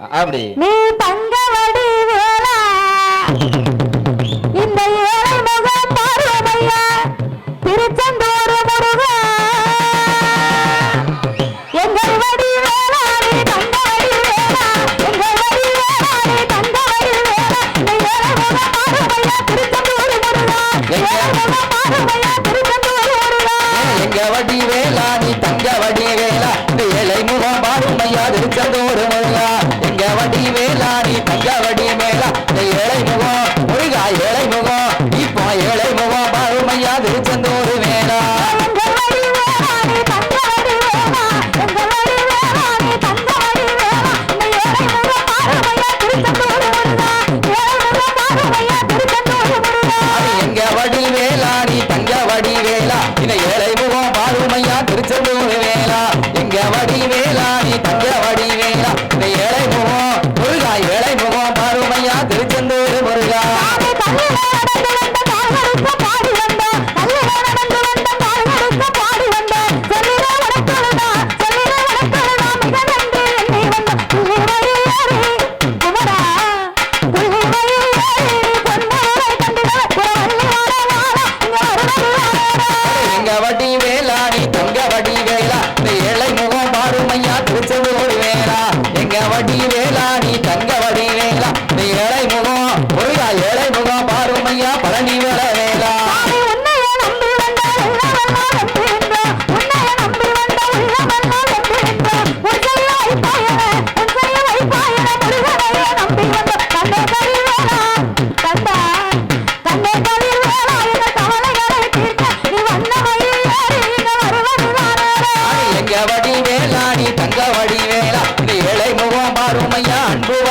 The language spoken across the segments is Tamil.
அப்படி. நீ தங்கவடி வடி வேலா நீ ஒரு முழுகா எங்க வண்டி மேலா நீ தங்க வண்டி மேலா இந்த ஏழை முகம் முழுகா ஏழை முகம் இப்போ ஏழை முகம் பருமையா திருச்செந்தூர் மேலா. எங்க வடி வேலா நீ தங்க வடி வேலா இந்த ஏழை நீ தங்கவடி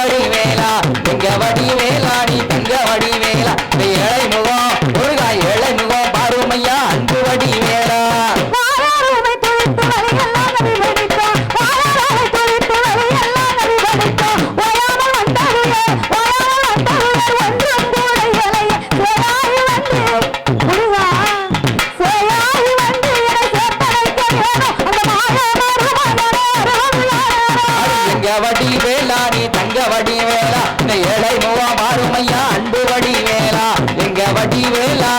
வடி வேளா எங்க இந்த ஏழை மூவா மாறுமையா அன்பு வடி வேலா எங்க வடி வேலா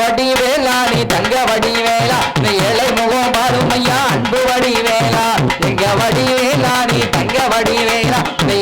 வடி வேளா நீ தங்க வடி வேளா நீ ஏழை முகம் பாருமையா அன்பு வடி வேளா எங்க வடி வேளா நீ தங்க வடி வேளா நீ